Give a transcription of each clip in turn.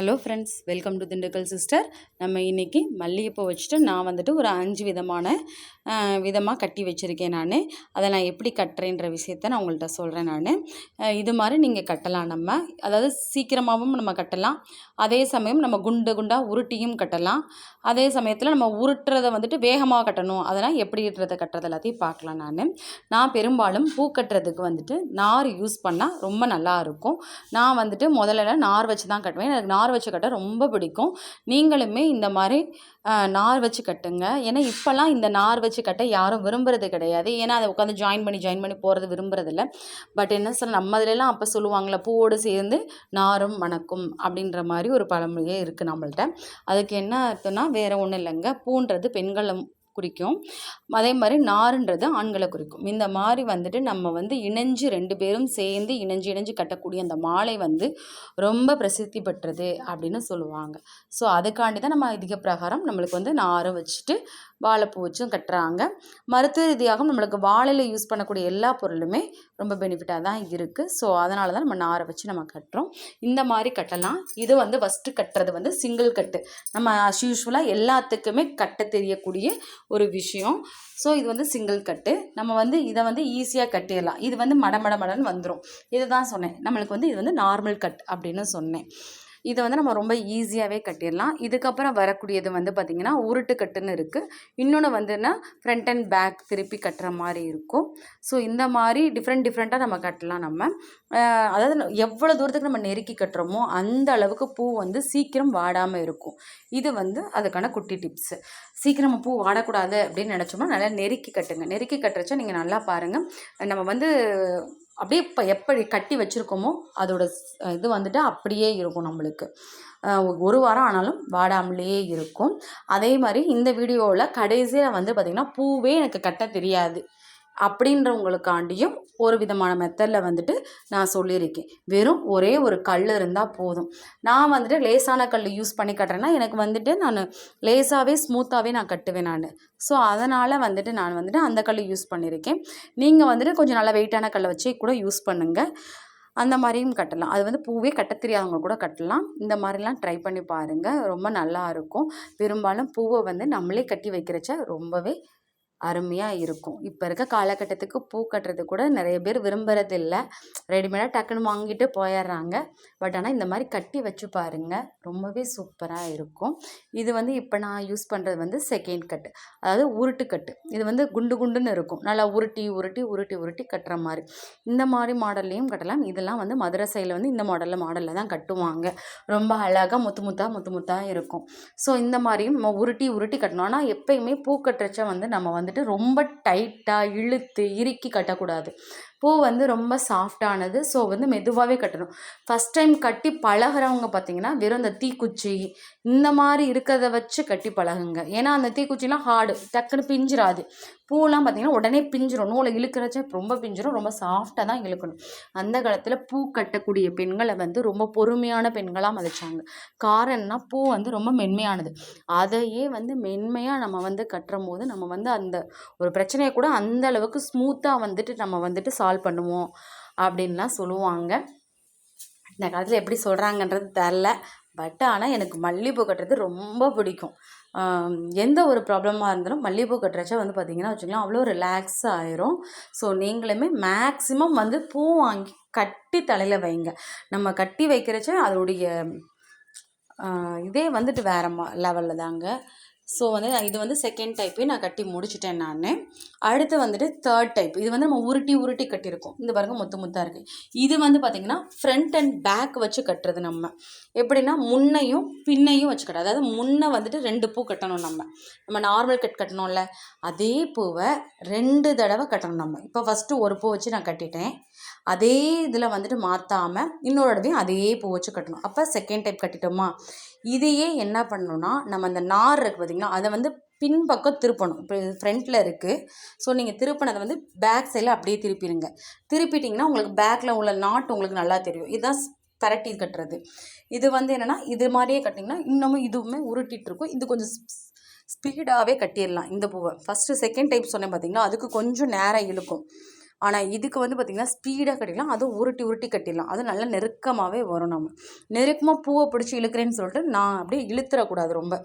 Hello friends welcome to Dindigul sister நம்ம இன்றைக்கி மல்லிகைப்பூ வச்சுட்டு நான் வந்துட்டு ஒரு அஞ்சு விதமான விதமாக கட்டி வச்சுருக்கேன் நான். அதை நான் எப்படி கட்டுறேன்ற விஷயத்த நான் உங்கள்கிட்ட சொல்கிறேன் நான். இது மாதிரி நீங்கள் கட்டலாம் நம்ம. அதாவது சீக்கிரமாகவும் நம்ம கட்டலாம். அதே சமயம் நம்ம குண்டு குண்டாக உருட்டியும் கட்டலாம். அதே சமயத்தில் நம்ம உருட்டுறதை வந்துட்டு வேகமாக கட்டணும். அதெல்லாம் எப்படின்றத கட்டுறது எல்லாத்தையும் பார்க்கலாம் நான். நான் பெரும்பாலும் பூ கட்டுறதுக்கு வந்துட்டு நார் யூஸ் பண்ணால் ரொம்ப நல்லா இருக்கும். நான் வந்துட்டு முதல்ல நார் வச்சு தான் கட்டுவேன். எனக்கு நார் வச்சு கட்ட ரொம்ப பிடிக்கும். நீங்களுமே இந்த மாதிரி நார் வச்சு கட்டுங்க. ஏன்னா இப்போல்லாம் இந்த நார் வச்சு கட்ட யாரும் விரும்புறது கிடையாது. ஏன்னா அதை உட்காந்து ஜாயின் பண்ணி ஜாயின் பண்ணி போகிறது விரும்புறதில்ல பட் என்ன சொல்ல நம்ம இதுலலாம் அப்போ சொல்லுவாங்களே பூவோடு சேர்ந்து நாரும் மணக்கும் அப்படின்ற மாதிரி ஒரு பழமொழியே இருக்குது நம்மள்ட்ட. அதுக்கு என்ன அர்த்தம்னா வேறு ஒன்றும் இல்லைங்க. பூன்றது பெண்களை குறிக்கும். அதே மாதிரி நாருன்றது ஆண்களை குறிக்கும். இந்த மாதிரி வந்துட்டு நம்ம வந்து இணைஞ்சு ரெண்டு பேரும் சேர்ந்து இணைஞ்சு இணைஞ்சு கட்டக்கூடிய அந்த மாலை வந்து ரொம்ப பிரசித்தி பெற்றது அப்படின்னு சொல்லுவாங்க. ஸோ அதுக்காண்டி தான் நம்ம அதிக பிரகாரம் நம்மளுக்கு வந்து நாரை வச்சுட்டு வாழைப்பூ வச்சும் கட்டுறாங்க. மருத்துவ ரீதியாக நம்மளுக்கு வாழையில் யூஸ் பண்ணக்கூடிய எல்லா பொருளுமே ரொம்ப பெனிஃபிட்டாக தான் இருக்குது ஸோ அதனால தான் நம்ம நாரை வச்சு நம்ம கட்டுறோம். இந்த மாதிரி கட்டலாம். இது வந்து ஃபஸ்ட்டு கட்டுறது வந்து சிங்கிள் கட்டு நம்ம அஸ் யூஸ்வலாக எல்லாத்துக்குமே கட்ட தெரியக்கூடிய ஒரு விஷயம். ஸோ இது வந்து சிங்கிள் கட்டு நம்ம வந்து இதை வந்து ஈஸியாக கட்டிடலாம். இது வந்து மட மடன்னு வந்துடும் இதுதான் சொன்னேன். நம்மளுக்கு வந்து இது வந்து நார்மல் கட் அப்படின்னு சொன்னேன். இதை வந்து நம்ம ரொம்ப ஈஸியாகவே கட்டிடலாம். இதுக்கப்புறம் வரக்கூடியது வந்து பார்த்திங்கன்னா உருட்டு கட்டுன்னு இருக்குது இன்னொன்று வந்துன்னா ஃப்ரண்ட் அண்ட் பேக் திருப்பி கட்டுற மாதிரி இருக்கும். ஸோ இந்த மாதிரி டிஃப்ரெண்ட் டிஃப்ரெண்ட்டாக நம்ம கட்டலாம் நம்ம. அதாவது எவ்வளோ தூரத்துக்கு நம்ம நெருக்கி கட்டுறோமோ அந்த அளவுக்கு பூ வந்து சீக்கிரம் வாடாமல் இருக்கும். இது வந்து அதுக்கான குட்டி டிப்ஸு சீக்கிரம் பூ வாடக்கூடாது அப்படின்னு நினச்சோம்னா நல்லா நெருக்கி கட்டுங்க. நெருக்கி கட்டுறச்சா நீங்கள் நல்லா பாருங்கள் நம்ம வந்து அப்படியே இப்போ எப்படி கட்டி வச்சுருக்கோமோ அதோட இது வந்துட்டு அப்படியே இருக்கும் நம்மளுக்கு. ஒரு வாரம் ஆனாலும் வாடாமலே இருக்கும். அதே மாதிரி இந்த வீடியோவில் கடைசியாக வந்து பார்த்திங்கன்னா பூவே எனக்கு கட்ட தெரியாது. அப்படின்றவங்களுக்காண்டியும் ஒரு விதமான மெத்தடில் வந்துட்டு நான் சொல்லியிருக்கேன். வெறும் ஒரே ஒரு கல் இருந்தால் போதும். நான் வந்துட்டு லேசான கல் யூஸ் பண்ணி கட்டுறேன்னா எனக்கு வந்துட்டு நான் லேசாகவே ஸ்மூத்தாகவே நான் கட்டுவேன் நான். ஸோ அதனால் வந்துட்டு நான் வந்துட்டு அந்த கல் யூஸ் பண்ணியிருக்கேன். நீங்கள் வந்துட்டு கொஞ்சம் நல்லா வெயிட்டான கல்லை வச்சு கூட யூஸ் பண்ணுங்கள் அந்த மாதிரியும் கட்டலாம். அது வந்து பூவே கட்ட தெரியாதவங்க கூட கட்டலாம். இந்த மாதிரிலாம் ட்ரை பண்ணி பாருங்கள் ரொம்ப நல்லா இருக்கும். பெரும்பாலும் பூவை வந்து நம்மளே கட்டி வைக்கிறச்ச ரொம்பவே அருமையாக இருக்கும். இப்போ இருக்க காலகட்டத்துக்கு பூ கட்டுறது கூட நிறைய பேர் விரும்புகிறதில்ல ரெடிமேடாக டக்குன்னு வாங்கிட்டு போயிடுறாங்க பட் ஆனால் இந்த மாதிரி கட்டி வச்சு பாருங்கள் ரொம்பவே சூப்பராக இருக்கும். இது வந்து இப்போ நான் யூஸ் பண்ணுறது வந்து செகண்ட் கட்டு. அதாவது உருட்டு கட்டு. இது வந்து குண்டு குண்டுன்னு இருக்கும். நல்லா உருட்டி உருட்டி உருட்டி உருட்டி கட்டுற மாதிரி. இந்த மாதிரி மாடல்லையும் கட்டலாம். இதெல்லாம் வந்து மதுரை சைடில் வந்து இந்த மாடலில் மாடலில் தான் கட்டுவாங்க. ரொம்ப அழகாக முத்து முத்தாக முத்து முத்தாக இருக்கும். ஸோ இந்த மாதிரியும் நம்ம உருட்டி உருட்டி கட்டணும். ஆனால் எப்பயுமே பூ கட்டுறச்ச வந்து நம்ம வந்து வந்துட்டு ரொம்ப டைட்டாக இழுத்து இறுக்கி கட்டக்கூடாது. பூ வந்து ரொம்ப சாஃப்டானது ஸோ வந்து மெதுவாகவே கட்டணும். ஃபஸ்ட் டைம் கட்டி பழகிறவங்க பார்த்தீங்கன்னா வெறும் அந்த தீக்குச்சி இந்த மாதிரி இருக்கிறத வச்சு கட்டி பழகுங்க. ஏன்னா அந்த தீக்குச்சிலாம் ஹார்டு டக்குன்னு பிஞ்சிடாது பூலாம் பார்த்திங்கன்னா உடனே பிஞ்சிரும். நூலை இழுக்கிறச்ச ரொம்ப பிஞ்சிரும். ரொம்ப சாஃப்டாக தான் இழுக்கணும். அந்த காலத்தில் பூ கட்டக்கூடிய பெண்களை வந்து ரொம்ப பொறுமையான பெண்களாக மதிச்சாங்க. காரணம்னா பூ வந்து ரொம்ப மென்மையானது. அதையே வந்து மென்மையாக நம்ம வந்து கட்டுற போது நம்ம வந்து அந்த ஒரு பிரச்சனையை கூட அந்த அளவுக்கு ஸ்மூத்தாக வந்துட்டு நம்ம வந்துட்டு சால்வ் பண்ணுவோம் அப்படின்லாம் சொல்லுவாங்க. இந்த காலத்தில் எப்படி சொல்கிறாங்கன்றது தெரில பட் ஆனால் எனக்கு மல்லிகைப்பூ கட்டுறது ரொம்ப பிடிக்கும். எந்த ஒரு ப்ராப்ளமாக இருந்தாலும் மல்லிகைப்பூ கட்டுறச்சா வந்து பார்த்திங்கன்னா வச்சுக்கலாம் அவ்வளோ ரிலாக்ஸ் ஆயிரும். ஸோ நீங்களுமே மேக்ஸிமம் வந்து பூ வாங்கி கட்டி தலையில் வைங்க. நம்ம கட்டி வைக்கிறச்ச அதோடைய இதே வந்துட்டு வேறு மா லெவலில் தாங்க. ஸோ வந்து இது வந்து செகண்ட் டைப்பே நான் கட்டி முடிச்சிட்டேன் நான். அடுத்து வந்துட்டு தேர்ட் டைப் இது வந்து நம்ம உருட்டி உருட்டி கட்டியிருக்கோம். இந்த பாருங்க முத்து முத்தாக இருக்குது இது வந்து பார்த்திங்கன்னா ஃப்ரண்ட் அண்ட் பேக் வச்சு கட்டுறது நம்ம. எப்படின்னா முன்னையும் பின்னையும் வச்சு கட்ட அதாவது முன்னே வந்துட்டு ரெண்டு பூ கட்டணும் நம்ம. நம்ம நார்மல் கட் கட்டணும்ல. அதே பூவை ரெண்டு தடவை கட்டணும் நம்ம. இப்போ ஃபஸ்ட்டு ஒரு பூ வச்சு நான் கட்டிட்டேன். அதே இதில் வந்துட்டு மாற்றாமல் இன்னொரு தடவையும் அதே பூ வச்சு கட்டணும். அப்போ செகண்ட் டைப் கட்டிட்டோமா? இதையே என்ன பண்ணணும்னா நம்ம அந்த நார் இருக்குது பார்த்திங்களா அதை வந்து பின்பக்கம் திருப்பணும். இப்போ ஃப்ரண்ட்டில் இருக்குது ஸோ நீங்கள் திருப்பினதை வந்து பேக் சைடில் அப்படியே திருப்பிடுங்க திருப்பிட்டிங்கன்னா உங்களுக்கு பேக்கில் உள்ள நாட் உங்களுக்கு நல்லா தெரியும். இதுதான் பரட்டி கட்டுறது. இது வந்து என்னென்னா இது மாதிரியே கட்டிங்கன்னா இன்னமும் இதுவுமே உருட்டிகிட்டு இருக்கும். இது கொஞ்சம் ஸ்பீடாகவே கட்டிடலாம் இந்த பூவை. ஃபஸ்ட்டு செகண்ட் டைப் சொன்னேன் பார்த்தீங்கன்னா அதுக்கு கொஞ்சம் நேரம் இழுக்கும். ஆனால் இதுக்கு வந்து பார்த்திங்கன்னா ஸ்பீடாக கட்டிடலாம். அதுவும் உருட்டி உருட்டி கட்டிடலாம். அது நல்லா நெருக்கமாகவே வரும் நம்ம. நெருக்கமாக பூவை பிடிச்சி இழுக்கிறேன்னு சொல்லிட்டு நான் அப்படியே இழுத்துறக்கூடாது ரொம்ப.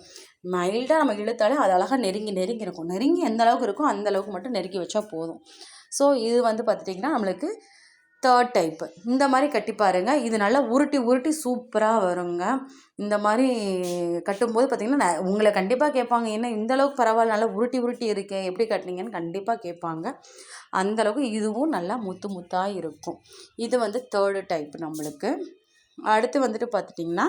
மைல்டாக நம்ம இழுத்தாலே அது அழகாக நெருங்கி நெருங்கி இருக்கும். நெருங்கி எந்த அளவுக்கு இருக்கோ அந்த அளவுக்கு மட்டும் நெருக்கி வச்சா போதும். ஸோ இது வந்து பார்த்துட்டிங்கன்னா நம்மளுக்கு தேர்ட் டைப்பு இந்த மாதிரி கட்டி பாருங்கள் இது நல்லா உருட்டி உருட்டி சூப்பராக வருங்க. இந்த மாதிரி கட்டும்போது பார்த்திங்கன்னா உங்களை கண்டிப்பாக கேட்பாங்க. ஏன்னா இந்த அளவுக்கு பரவாயில்ல நல்லா உருட்டி உருட்டி இருக்கேன் எப்படி கட்டினீங்கன்னு கண்டிப்பாக கேட்பாங்க. அந்தளவுக்கு இதுவும் நல்லா முத்து முத்தாக இருக்கும். இது வந்து தேர்டு டைப் நம்மளுக்கு. அடுத்து வந்துட்டு பார்த்துட்டிங்கன்னா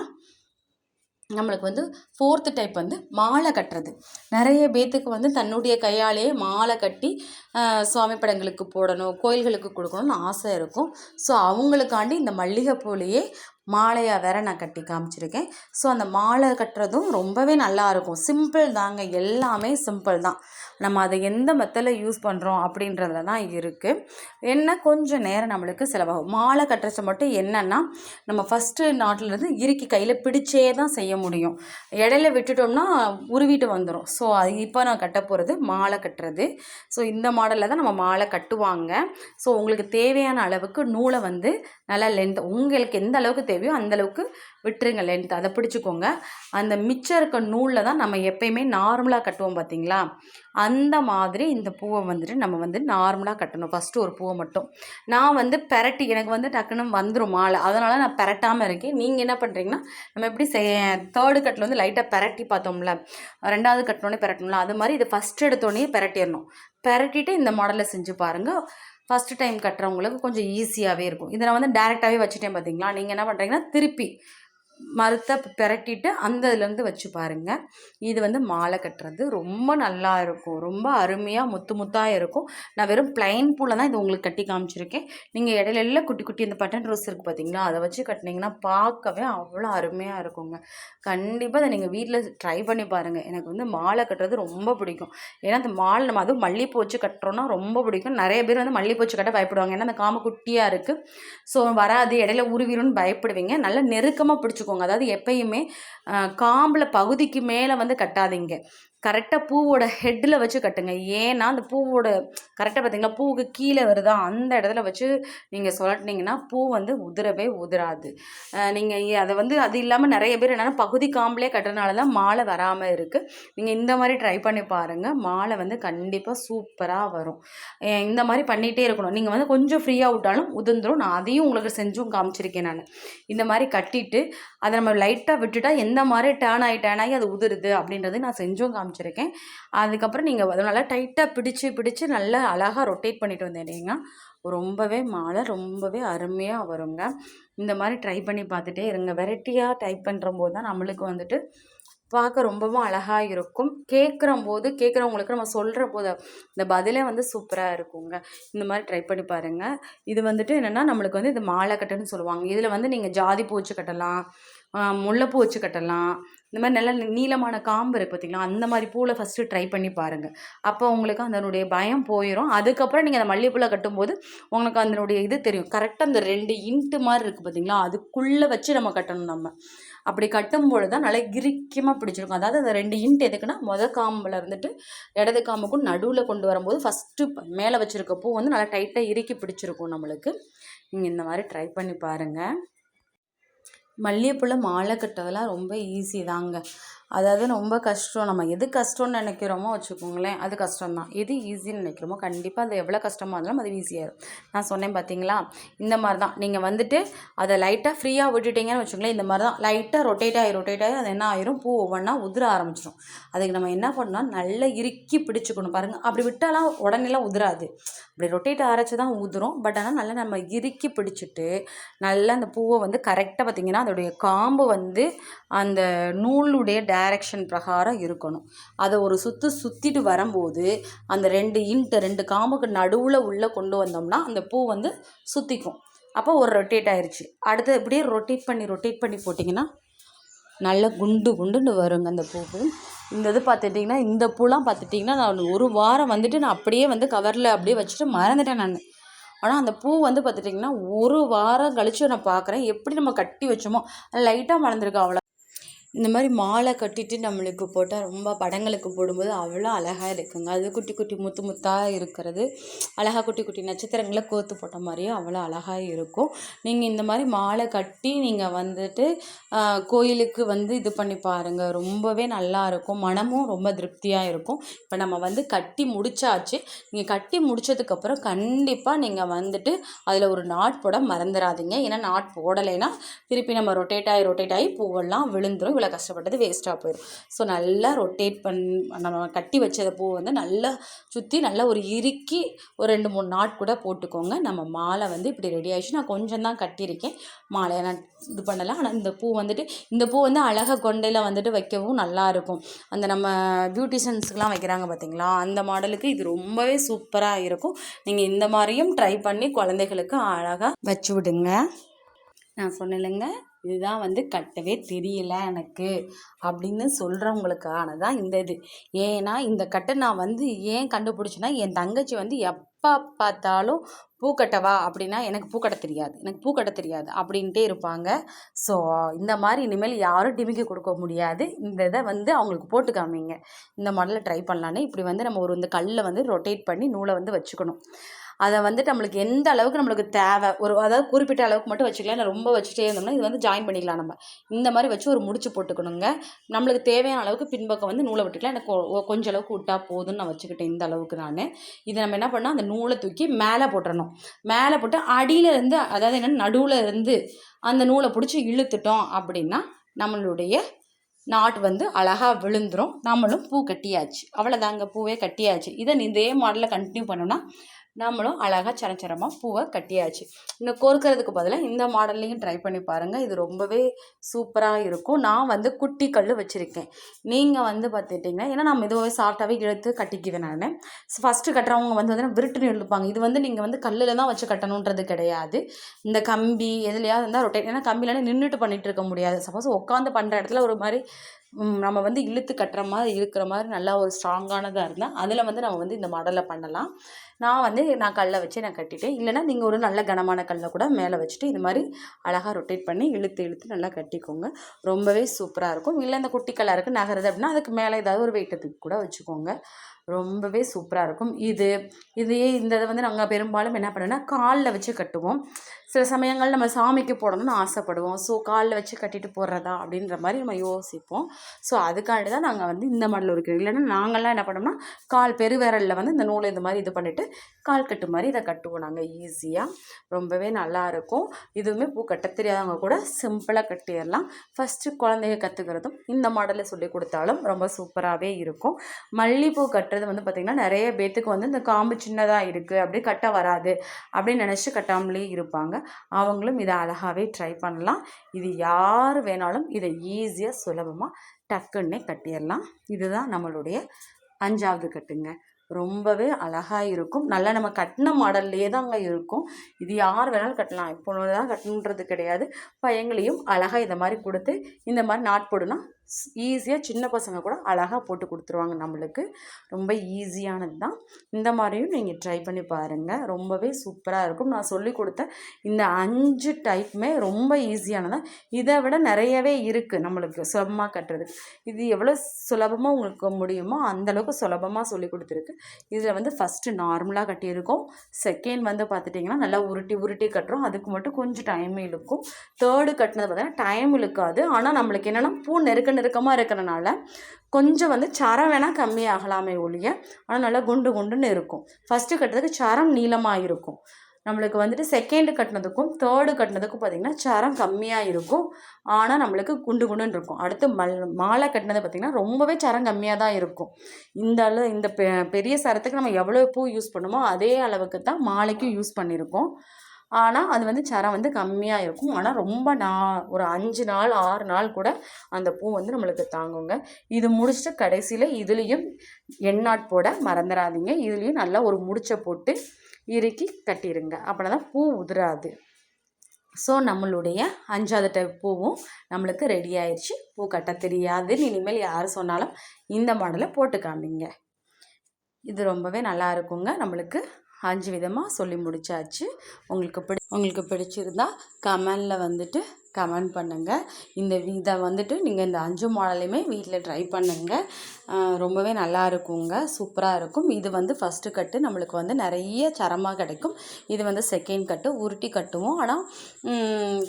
நம்மளுக்கு வந்து ஃபோர்த்து டைப் வந்து மாலை கட்டுறது. நிறைய பேத்துக்கு வந்து தன்னுடைய கையாலேயே மாலை கட்டி சுவாமி படங்களுக்கு போடணும் கோயில்களுக்கு கொடுக்கணும்னு ஆசை இருக்கும். ஸோ அவங்களுக்காண்டி இந்த மல்லிகைப்பூலையே மாலையாக வேற நான் கட்டி காமிச்சிருக்கேன். ஸோ அந்த மாலை கட்டுறதும் ரொம்பவே நல்லாயிருக்கும் சிம்பிள் தாங்க. எல்லாமே சிம்பிள் தான். நம்ம அதை எந்த மெத்தில் யூஸ் பண்ணுறோம் அப்படின்றதுல தான் இருக்குது என்ன? கொஞ்சம் நேரம் நம்மளுக்கு செலவாகும். மாலை கட்டுறச்ச மட்டும் என்னென்னா நம்ம ஃபஸ்ட்டு நாட்டிலேருந்து இறுக்கி கையில் பிடிச்சே தான் செய்ய முடியும். இடையில விட்டுட்டோம்னா உருவிட்டு வந்துடும் ஸோ அது இப்போ நான் கட்ட போகிறது மாலை கட்டுறது. ஸோ இந்த மாடலில் தான் நம்ம மாலை கட்டுவாங்க. ஸோ உங்களுக்கு தேவையான அளவுக்கு நூலை வந்து நல்லா லென்த் உங்களுக்கு எந்த அளவுக்கு தேவையோ அந்தளவுக்கு விட்டுருங்க லென்த் அதை பிடிச்சிக்கோங்க. அந்த மிச்சம் இருக்க நூலில் தான் நம்ம எப்பயுமே நார்மலாக கட்டுவோம் பார்த்தீங்களா அந்த மாதிரி இந்த பூவை வந்துட்டு நம்ம வந்து நார்மலாக கட்டணும். ஃபஸ்ட்டு ஒரு பூவை மட்டும். நான் வந்து பெரட்டி எனக்கு வந்து டக்குன்னு வந்துடும் மாலை. அதனால் நான் பெரட்டாமல் இருக்கேன். நீங்கள் என்ன பண்ணுறீங்கன்னா நம்ம எப்படி செய் தேர்டு கட்டில் வந்து லைட்டாக பெரட்டி பார்த்தோம்ல ரெண்டாவது கட்டினோடனே பெரட்டணும்ல அது மாதிரி இது ஃபஸ்ட் எடுத்தோடனே பெரட்டிடணும். பெரட்டிட்டு இந்த மாடலில் செஞ்சு பாருங்கள் ஃபஸ்ட்டு டைம் கட்டுறவங்களுக்கு கொஞ்சம் ஈஸியாகவே இருக்கும். இதை நான் வந்து டேரெக்டாகவே வச்சுட்டேன் பார்த்தீங்களா நீங்கள் என்ன பண்ணுறீங்கன்னா திருப்பி மறுத்த பிரட்டிட்டு அந்த இதுலேருந்து வச்சு பாருங்கள் இது வந்து மாலை கட்டுறது. ரொம்ப நல்லா இருக்கும். ரொம்ப அருமையாக முத்து முத்தாக இருக்கும். நான் வெறும் ப்ளைன் பூவில் தான் இது உங்களுக்கு கட்டி காமிச்சிருக்கேன். நீங்கள் இடையில எல்லாம் குட்டி குட்டி இந்த பட்டன் ரோஸ் இருக்குது பார்த்தீங்களா அதை வச்சு கட்டினீங்கன்னா பார்க்கவே அவ்வளோ அருமையாக இருக்குங்க. கண்டிப்பாக அதை நீங்கள் வீட்டில் ட்ரை பண்ணி பாருங்கள் எனக்கு வந்து மாலை கட்டுறது ரொம்ப பிடிக்கும். ஏன்னா அந்த மாலை நம்ம அதுவும் மல்லிப்பூ வச்சு கட்டுறோன்னா ரொம்ப பிடிக்கும். நிறைய பேர் வந்து மல்லிப்பூ வச்சு கட்ட பயப்படுவாங்க. ஏன்னா அந்த காம குட்டியாக இருக்குது ஸோ வராது. இடையில உருவிடும்னு பயப்படுவீங்க. நல்லா நெருக்கமாக பிடிச்சி வச்சுக்கோங்க. அதாவது எப்பயுமே காம்பில் பகுதிக்கு மேலே வந்து கட்டாதீங்க. கரெக்டாக பூவோட ஹெட்டில் வச்சு கட்டுங்க. ஏன்னா அந்த பூவோட கரெக்டாக பார்த்தீங்களா பூவுக்கு கீழே வருதா அந்த இடத்துல வச்சு நீங்கள் சொல்லட்டினீங்கன்னா பூ வந்து உதிரவே உதிராது. நீங்கள் அதை வந்து அது இல்லாமல் நிறைய பேர் என்னென்னா பகுதி காம்பிலே கட்டுறதுனால தான் மாலை வராமல் இருக்குது நீங்கள் இந்த மாதிரி ட்ரை பண்ணி பாருங்கள் மாலை வந்து கண்டிப்பாக சூப்பராக வரும். இந்த மாதிரி பண்ணிகிட்டே இருக்கணும். நீங்கள் வந்து கொஞ்சம் ஃப்ரீயாக விட்டாலும் உதிர்ந்துடும் நான் அதையும் உங்களுக்கு செஞ்சும் காமிச்சிருக்கேன் நான். இந்த மாதிரி கட்டிட்டு அதை நம்ம லைட்டாக விட்டுட்டா எந்த மாதிரி டேர்ன் ஆகி டேர்ன் ஆகி அது உதிருது அப்படின்றது நான் செஞ்சும் காமிச்சிருக்கேன். காமிச்சிருக்கேன் அதுக்கப்புறம் நீங்கள் அதை நல்லா டைட்டாக பிடிச்சு பிடிச்சு நல்லா அழகாக ரொட்டேட் பண்ணிட்டு வந்தீங்கன்னா ரொம்பவே மாலை ரொம்பவே அருமையாக வருங்க. இந்த மாதிரி ட்ரை பண்ணி பார்த்துட்டே இருங்க. வெரைட்டியாக டைப் பண்ணுற போது தான் நம்மளுக்கு வந்துட்டு பார்க்க ரொம்பவும் அழகாக இருக்கும். கேட்குற போது கேட்குறவங்களுக்கு நம்ம சொல்கிற போது இந்த பதிலே வந்து சூப்பராக இருக்குங்க. இந்த மாதிரி ட்ரை பண்ணி பாருங்கள் இது வந்துட்டு என்னென்னா நம்மளுக்கு வந்து இது மாலை கட்டுன்னு சொல்லுவாங்க. இதில் வந்து நீங்கள் ஜாதி பூ வச்சு கட்டலாம் முல்லைப்பூ வச்சு கட்டலாம். இந்த மாதிரி நல்ல நீளமான காம்பு இருக்குது பார்த்திங்களா அந்த மாதிரி பூவில் ஃபஸ்ட்டு ட்ரை பண்ணி பாருங்கள் அப்போ உங்களுக்கு அதனுடைய பயம் போயிடும் அதுக்கப்புறம் நீங்கள் அந்த மல்லிகைப்பூவில் கட்டும்போது உங்களுக்கு அதனுடைய இது தெரியும். கரெக்டாக அந்த ரெண்டு இன்ட்டு மாதிரி இருக்குது பார்த்திங்களா அதுக்குள்ளே வச்சு நம்ம கட்டணும் நம்ம. அப்படி கட்டும்பொழுது தான் நல்லா இறுக்கமாக பிடிச்சிருக்கும். அதாவது அந்த ரெண்டு இன்ட் எதுக்குன்னா மொதல் காம்பில் இருந்துட்டு இடது காம்புக்கும் நடுவில் கொண்டு வரும்போது ஃபஸ்ட்டு மேலே வச்சுருக்க பூ வந்து நல்லா டைட்டாக இறுக்கி பிடிச்சிருக்கும் நம்மளுக்கு. நீங்கள் இந்த மாதிரி ட்ரை பண்ணி பாருங்கள் மல்லிகைப்பூவில் மாலை கட்டுறதெல்லாம் ரொம்ப ஈஸி தாங்க. அதாவது ரொம்ப கஷ்டம். நம்ம எது கஷ்டம்னு நினைக்கிறோமோ வச்சுக்கோங்களேன் அது கஷ்டம்தான். எது ஈஸின்னு நினைக்கிறோமோ கண்டிப்பாக அது எவ்வளோ கஷ்டமாக இருந்தாலும் அது ஈஸியாக நான் சொன்னேன் பார்த்தீங்களா இந்த மாதிரி தான் நீங்கள் வந்துட்டு அதை லைட்டாக ஃப்ரீயாக விட்டுட்டீங்கன்னு வச்சுக்கோங்களேன் இந்த மாதிரி தான் லைட்டாக ரொட்டேட் ஆகி ரொட்டேட் ஆகி அது என்ன ஆயிரும்? பூ ஒவ்வொன்றா உதிர ஆரம்பிச்சிடும் அதுக்கு நம்ம என்ன பண்ணோம் நல்லா இறுக்கி பிடிச்சிக்கணும். பாருங்கள் அப்படி விட்டாலாம் உடனேலாம் உதிராது. அப்படி ரொட்டேட் ஆரச்சு தான் ஊதுரும் பட் ஆனால் நல்லா நம்ம இறுக்கி பிடிச்சிட்டு நல்லா அந்த பூவை வந்து கரெக்டாக பார்த்திங்கன்னா அதோடைய காம்பு வந்து அந்த நூலுடைய டைரக்ஷன் பிரகாரம் இருக்கணும். அதை ஒரு சுற்று சுற்றிட்டு வரும்போது அந்த ரெண்டு இன்ட்டு ரெண்டு காம்புக்கு நடுவில் உள்ளே கொண்டு வந்தோம்னா அந்த பூ வந்து சுற்றிக்கும் அப்போ ஒரு ரொட்டேட் ஆயிடுச்சு அடுத்து இப்படியே ரொட்டேட் பண்ணி ரொட்டேட் பண்ணி போட்டிங்கன்னா நல்ல குண்டு குண்டுன்னு வருங்க அந்த பூ இந்த இது பார்த்துட்டிங்கன்னா இந்த பூலாம் பார்த்துட்டிங்கன்னா நான் ஒரு வாரம் வந்துட்டு நான் அப்படியே வந்து கவரில் அப்படியே வச்சுட்டு மறந்துட்டேன் நான். ஆனால் அந்த பூ வந்து பார்த்துட்டிங்கன்னா ஒரு வாரம் கழித்து நான் பார்க்குறேன். எப்படி நம்ம கட்டி வச்சோமோ லைட்டாக மறந்துருக்கேன் அவ்வளோ. இந்த மாதிரி மாலை கட்டிட்டு நம்மளுக்கு போட்டால் ரொம்ப படங்களுக்கு போடும்போது அவ்வளோ அழகாக இருக்குங்க. அது குட்டி குட்டி முத்து முத்தாக இருக்கிறது. அழகாக குட்டி குட்டி நட்சத்திரங்களை கோர்த்து போட்ட மாதிரியும் அவ்வளோ அழகாக இருக்கும். நீங்கள் இந்த மாதிரி மாலை கட்டி நீங்கள் வந்துட்டு கோயிலுக்கு வந்து இது பண்ணி பாருங்கள் ரொம்பவே நல்லா இருக்கும். மனமும் ரொம்ப திருப்தியாக இருக்கும். இப்போ நம்ம வந்து கட்டி முடிச்சாச்சு. நீங்கள் கட்டி முடிச்சதுக்கப்புறம் கண்டிப்பாக நீங்கள் வந்துட்டு அதில் ஒரு நாட் போட மறந்துடாதீங்க ஏன்னா நாட் போடலைன்னா திருப்பி நம்ம ரொட்டேட் ஆகி ரொட்டேட் ஆகி பூவெல்லாம் விழுந்துரும். இவ்வளோ கஷ்டப்பட்டது வேஸ்ட்டாக போயிடும் ஸோ நல்லா ரொட்டேட் பண் நம்ம கட்டி வச்சத பூ வந்து நல்லா சுற்றி நல்லா ஒரு இறுக்கி ஒரு ரெண்டு மூணு நாட் கூட போட்டுக்கோங்க. நம்ம மாலை வந்து இப்படி ரெடி ஆயிடுச்சு. நான் கொஞ்சம் தான் கட்டியிருக்கேன். மாலையை நான் இது பண்ணலை ஆனால் இந்த பூ வந்துட்டு இந்த பூ வந்து அழகாக கொண்டையில் வந்துட்டு வைக்கவும் நல்லாயிருக்கும் அந்த நம்ம பியூட்டிஷியன்ஸ்க்குலாம் வைக்கிறாங்க பார்த்தீங்களா அந்த மாடலுக்கு இது ரொம்பவே சூப்பராக இருக்கும். நீங்கள் இந்த மாதிரியும் ட்ரை பண்ணி குழந்தைகளுக்கு அழகாக வச்சு விடுங்க. நான் சொன்னேன்லங்க இதுதான் வந்து கட்டவே தெரியல எனக்கு அப்படின்னு சொல்கிறவங்களுக்கான தான் இந்த இது. ஏன்னா இந்த கட்டை நான் வந்து ஏன் கண்டுபிடிச்சேன்னா என் தங்கச்சி வந்து எப்போ பார்த்தாலும் பூ கட்டவா அப்படின்னா எனக்கு பூக்கட்ட தெரியாது எனக்கு பூக்கட்ட தெரியாது அப்படின்ட்டே இருப்பாங்க. ஸோ இந்த மாதிரி இனிமேல் யாரும் டிமிக்கி கொடுக்க முடியாது. இந்த இதை வந்து அவங்களுக்கு போட்டு காமிங்க. இந்த மாடலில் ட்ரை பண்ணலான்னு. இப்படி வந்து நம்ம ஒரு இந்த கல்லில் வந்து ரொட்டேட் பண்ணி நூலை வந்து வச்சுக்கணும். அதை வந்து நம்மளுக்கு எந்த அளவுக்கு நம்மளுக்கு தேவை? ஒரு அதாவது குறிப்பிட்ட அளவுக்கு மட்டும் வச்சுக்கலாம் இல்லை ரொம்ப வச்சுட்டே இருந்தோம்னா இது வந்து ஜாயின் பண்ணிக்கலாம் நம்ம. இந்த மாதிரி வச்சு ஒரு முடிச்சு போட்டுக்கணுங்க. நம்மளுக்கு தேவையான அளவுக்கு பின்பக்கம் வந்து நூலை விட்டுக்கலாம். எனக்கு கொஞ்சம் அளவுக்கு விட்டால் போதும்னு நான் வச்சுக்கிட்டேன் இந்த அளவுக்கு நான். இதை நம்ம என்ன பண்ணால் அந்த நூலை தூக்கி மேலே போட்டுறணும். மேலே போட்டு அடியில் இருந்து அதாவது என்னென்னா நடுவில் இருந்து அந்த நூலை பிடிச்சி இழுத்துட்டோம் அப்படின்னா நம்மளுடைய நாட் வந்து அழகாக விழுந்துடும் நம்மளும் பூ கட்டியாச்சு. அவ்வளோதாங்க பூவே கட்டியாச்சு. இதை இதே மாடலில் கண்டினியூ பண்ணோன்னா நம்மளும் அழகாக சரச்சரமாக பூவை கட்டியாச்சு. இன்னும் கோர்க்கறதுக்கு பதிலாக இந்த மாடல்லையும் ட்ரை பண்ணி பாருங்கள் இது ரொம்பவே சூப்பராக இருக்கும். நான் வந்து குட்டி கல் வச்சுருக்கேன். நீங்கள் வந்து பார்த்துட்டிங்கன்னா ஏன்னா நான் மெதுவாகவே சாஃப்டாகவே இழுத்து கட்டிக்குவேன் நான். ஃபஸ்ட்டு கட்டுறவங்க வந்து வந்து விருட்டுன்னு இழுப்பாங்க. இது வந்து நீங்கள் வந்து கல்லில் தான் வச்சு கட்டணுன்றது கிடையாது. இந்த கம்பி எதுலையாவது இருந்தால் ரொட்டேட் ஏன்னா கம்பியில நின்றுட்டு பண்ணிகிட்டு இருக்க முடியாது. சப்போஸ் உட்காந்து பண்ணுற இடத்துல ஒரு மாதிரி நம்ம வந்து இழுத்து கட்டுற மாதிரி இருக்கிற மாதிரி நல்லா ஒரு ஸ்ட்ராங்கானதாக இருந்தால் அதில் வந்து நம்ம வந்து இந்த மாடலை பண்ணலாம். நான் வந்து நான் கல்லை வச்சு நான் கட்டிட்டேன். இல்லைனா நீங்கள் ஒரு நல்ல கனமான கல்லை கூட மேலே வச்சுட்டு இது மாதிரி அழகாக ரொட்டேட் பண்ணி இழுத்து இழுத்து நல்லா கட்டிக்கோங்க. ரொம்பவே சூப்பராக இருக்கும். இல்லை இந்த குட்டி கல்லாக இருக்குது நகருது அப்படின்னா அதுக்கு மேலே ஏதாவது ஒரு வெயிட்டத்துக்கு கூட வச்சுக்கோங்க. ரொம்பவே சூப்பராக இருக்கும். இது இதையே இந்த இதை வந்து நாங்கள் பெரும்பாலும் என்ன பண்ணுவோம்னா காலில் வச்சு கட்டுவோம். சில சமயங்கள் நம்ம சாமிக்கு போடணும்னு ஆசைப்படுவோம். ஸோ காலில் வச்சு கட்டிட்டு போடுறதா அப்படின்ற மாதிரி நம்ம யோசிப்போம். ஸோ அதுக்காண்டி தான் நாங்கள் வந்து இந்த மாடல் இருக்கிறோம் இல்லைன்னா நாங்கள்லாம் என்ன பண்ணோம்னா கால் பெருவிரலில் வந்து இந்த நூலை இந்த மாதிரி இது பண்ணிவிட்டு கால் கட்டு மாதிரி இதை கட்டுவோம் நாங்கள் ஈஸியாக ரொம்பவே நல்லாயிருக்கும் இதுவுமே பூ கட்ட தெரியாதவங்க கூட சிம்பிளாக கட்டிடலாம். ஃபஸ்ட்டு குழந்தைய கற்றுக்கிறதும் இந்த மாடலில் சொல்லி கொடுத்தாலும் ரொம்ப சூப்பராகவே இருக்கும். மல்லிகைப்பூ கட்டுறது வந்து பார்த்திங்கன்னா நிறைய பேத்துக்கு வந்து இந்த காம்பு சின்னதாக இருக்குது அப்படி கட்ட வராது அப்படின்னு நினச்சி கட்டாமலே இருப்பாங்க. அவங்களும் இதை அழகாகவே ட்ரை பண்ணலாம். இது யார் வேணாலும் இதை ஈஸியாக சுலபமாக டக்குன்னே கட்டிடலாம். இதுதான் நம்மளுடைய அஞ்சாவது கட்டுங்க. ரொம்பவே அழகாக இருக்கும். நல்லா நம்ம கட்டின மாடல்லையே தாங்க இருக்கும். இது யார் வேணாலும் கட்டலாம். இப்போ தான் கட்டணுன்றது கிடையாது. பையங்களையும் அழகாக இதை மாதிரி கொடுத்து இந்த மாதிரி நாட்போடுனா ஈஸியாக சின்ன பசங்க கூட அழகாக போட்டு கொடுத்துருவாங்க நம்மளுக்கு. ரொம்ப ஈஸியானது தான் இந்த மாதிரியும் நீங்கள் ட்ரை பண்ணி பாருங்கள் ரொம்பவே சூப்பராக இருக்கும். நான் சொல்லி கொடுத்த இந்த அஞ்சு டைப்புமே ரொம்ப ஈஸியானதான் இதை விட நிறையவே இருக்குது நம்மளுக்கு சுலபமாக கட்டுறதுக்கு. இது எவ்வளோ சுலபமாக உங்களுக்கு முடியுமோ அந்தளவுக்கு சுலபமாக சொல்லி கொடுத்துருக்கு. இதில் வந்து ஃபஸ்ட்டு நார்மலாக கட்டியிருக்கோம். செகண்ட் வந்து பார்த்துட்டிங்கன்னா நல்லா உருட்டி உருட்டி கட்டுறோம். அதுக்கு மட்டும் கொஞ்சம் டைம் இழுக்கும். தேர்டு கட்டினது பார்த்தீங்கன்னா டைம் இழுக்காது. ஆனால் நம்மளுக்கு என்னென்னா பூ நெருக்க நெருக்கமாக இருக்கிறனால கொஞ்சம் வந்து சரம் வேணால் கம்மியாகலாமே ஒழிய ஆனால் நல்லா குண்டு குண்டுன்னு இருக்கும். ஃபஸ்ட்டு கட்டுறதுக்கு சரம் நீளமாக இருக்கும். நம்மளுக்கு வந்துட்டு செகண்டு கட்டினதுக்கும் தேர்டு கட்டினதுக்கும் பார்த்திங்கன்னா சரம் கம்மியாக இருக்கும். ஆனால் நம்மளுக்கு குண்டு குண்டுன்னு இருக்கும். அடுத்து மல் மாலை கட்டினது பார்த்திங்கன்னா ரொம்பவே சரம் கம்மியாக தான் இருக்கும். இந்த அளவு இந்த பெ பெரிய சரத்துக்கு நம்ம எவ்வளோ பூ யூஸ் பண்ணுமோ அதே அளவுக்கு தான் மாலைக்கும் யூஸ் பண்ணியிருக்கோம். ஆனால் அது வந்து சரம் வந்து கம்மியாக இருக்கும். ஆனால் ரொம்ப நா ஒரு அஞ்சு நாள் ஆறு நாள் கூட அந்த பூ வந்து நம்மளுக்கு தாங்குங்க. இது முடிச்சுட்டு கடைசியில் இதுலேயும் எண்ணாட் போட மறந்துடாதீங்க இதுலேயும் நல்லா ஒரு முடிச்சை போட்டு இறுக்கி கட்டிடுங்க அப்படின்னா தான் பூ உதிராது. ஸோ நம்மளுடைய அஞ்சாவது டைப் பூவும் நம்மளுக்கு ரெடி ஆயிடுச்சு பூ கட்ட தெரியாதுன்னு இனிமேல் யார் சொன்னாலும் இந்த மாடலை போட்டு காமிங்க. இது ரொம்பவே நல்லா இருக்குங்க. நம்மளுக்கு அஞ்சு விதமாக சொல்லி முடித்தாச்சு உங்களுக்கு பிடி உங்களுக்கு பிடிச்சிருந்தா கமெண்டில் வந்துட்டு கமெண்ட் பண்ணுங்கள் இந்த இதை வந்துட்டு நீங்கள் இந்த அஞ்சு மாடலையுமே வீட்டில் ட்ரை பண்ணுங்கள் ரொம்பவே நல்லா இருக்குங்க. சூப்பராக இருக்கும். இது வந்து ஃபஸ்ட்டு கட்டு நம்மளுக்கு வந்து நிறைய சரமாக கிடைக்கும். இது வந்து செகண்ட் கட்டு உருட்டி கட்டுவோம். ஆனால்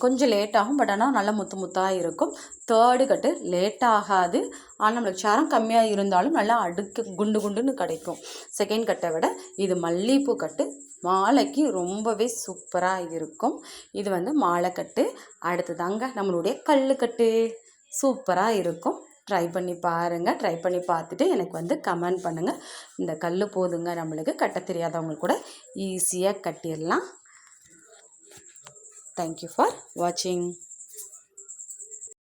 கொஞ்சம் லேட் ஆகும். பட் ஆனால் நல்லா முத்து முத்தாக இருக்கும். தேர்டு கட்டு லேட் ஆகாது. ஆனால் நம்மளுக்கு சரம் கம்மியாக இருந்தாலும் நல்லா அடுக்கு குண்டு குண்டுன்னு கிடைக்கும். செகண்ட் கட்டை விட இது மல்லிகைப்பூ கட்டு மாலைக்கு ரொம்பவே சூப்பராக இருக்கும். இது வந்து மாலைக்கட்டு தாங்க நம்மளுடைய கல்லுக்கட்டு. சூப்பராக இருக்கும். ட்ரை பண்ணி பாருங்கள் ட்ரை பண்ணி பார்த்துட்டு எனக்கு வந்து கமெண்ட் பண்ணுங்கள் இந்த கல் போதுங்க நம்மளுக்கு. கட்ட தெரியாதவங்க கூட ஈஸியாக கட்டிடலாம். தேங்க்யூ ஃபார் வாட்சிங்